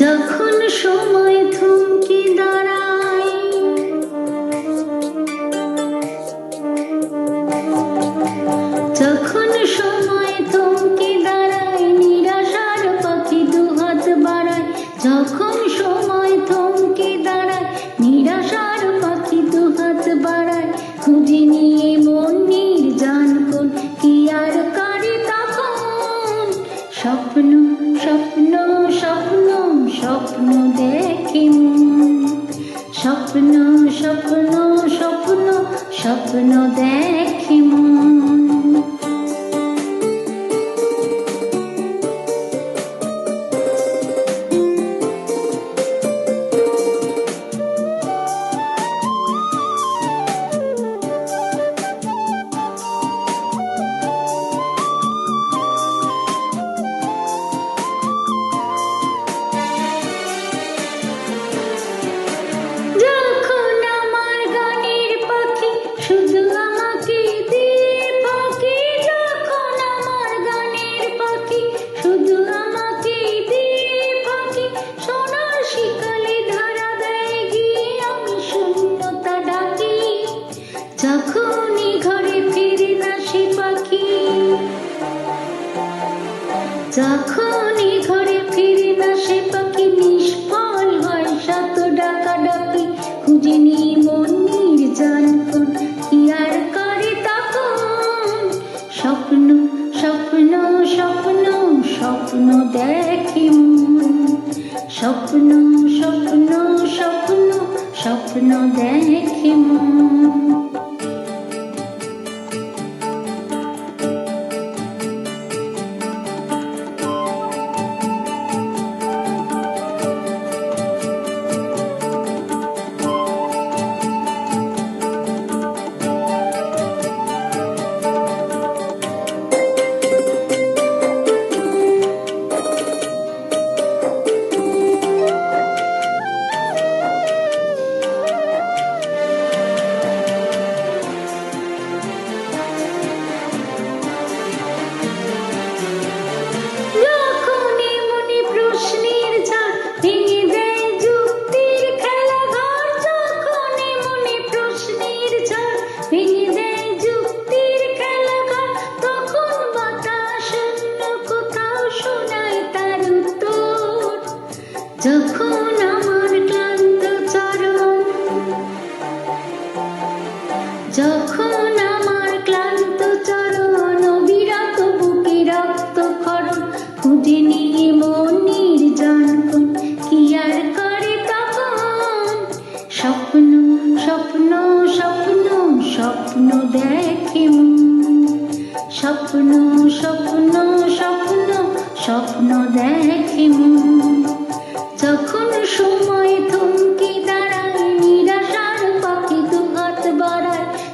যখন সময় থমকে দাঁড়ায়, যখন সময় থমকে দাঁড়ায়, নিরাশার পথে দুহাত বাড়ায়, যখন সময় থমকে দাঁড়ায়, নিরাশার পথে দুহাত বাড়ায়, খুঁজে নিয়ে স্বপ্ন দেখি। যখনই ঘরে ফিরে না সে পাখি নিষ্ফল হয় শত ডাকা ডাকি খুঁজে নি মনির জান কোন কি আর করে তখন? স্বপ্ন স্বপ্ন স্বপ্ন স্বপ্ন দেখি মন। স্বপ্ন স্বপ্ন স্বপ্ন স্বপ্ন দেখি মন। যখন আমার ক্লান্ত রক্ত মনির জানকন কি আর করে তখন? স্বপ্ন স্বপ্ন স্বপ্ন স্বপ্ন দেখে মন। স্বপ্ন স্বপ্ন স্বপ্ন স্বপ্ন মন। যখন সময়